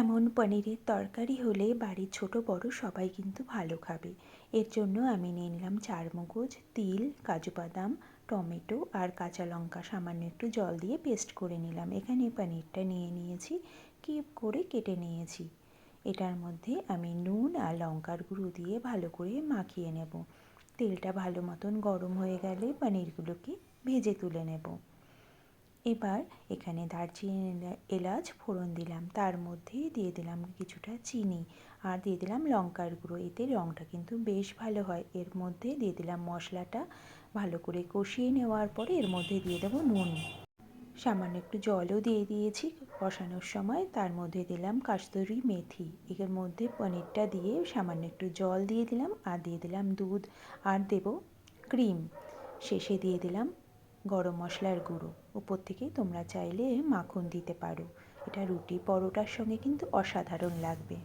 এমন পনিরের তরকারি হলে বাড়ির ছোট বড় সবাই কিন্তু ভালো খাবে। এর জন্য আমি নিয়ে নিলাম চারমগজ, তিল, কাজু বাদাম, টমেটো আর কাঁচা লঙ্কা। সামান্য একটু জল দিয়ে পেস্ট করে নিলাম। এখানে পনিরটা নিয়ে নিয়েছি, কিউব করে কেটে নিয়েছি। এটার মধ্যে আমি নুন আর লঙ্কার গুঁড়ো দিয়ে ভালো করে মাখিয়ে নেব। তেলটা ভালো মতন গরম হয়ে গেলে পনিরগুলোকে ভেজে তুলে নেব। এবার এখানে দারচিনি এলাচ ফোড়ন দিলাম। তার মধ্যে দিয়ে দিলাম কিছুটা চিনি আর দিয়ে দিলাম লঙ্কার গুঁড়ো। এতে রঙটা কিন্তু বেশ ভালো হয়। এর মধ্যে দিয়ে দিলাম মশলাটা ভালো করে কষিয়ে নেওয়ার পরে এর মধ্যে দিয়ে দেবো নুন। সামান্য একটু জলও দিয়ে দিয়েছি কষানোর সময়। তার মধ্যে দিলাম কাস্তরি মেথি। এর মধ্যে পনিরটা দিয়ে সামান্য একটু জল দিয়ে দিলাম আর দিয়ে দিলাম দুধ। আর দেব ক্রিম। শেষে দিয়ে দিলাম গরম মশলার গুঁড়ো। উপর থেকেই তোমরা চাইলে মাখন দিতে পারো। এটা রুটি পরোটার সঙ্গে কিন্তু অসাধারণ লাগবে।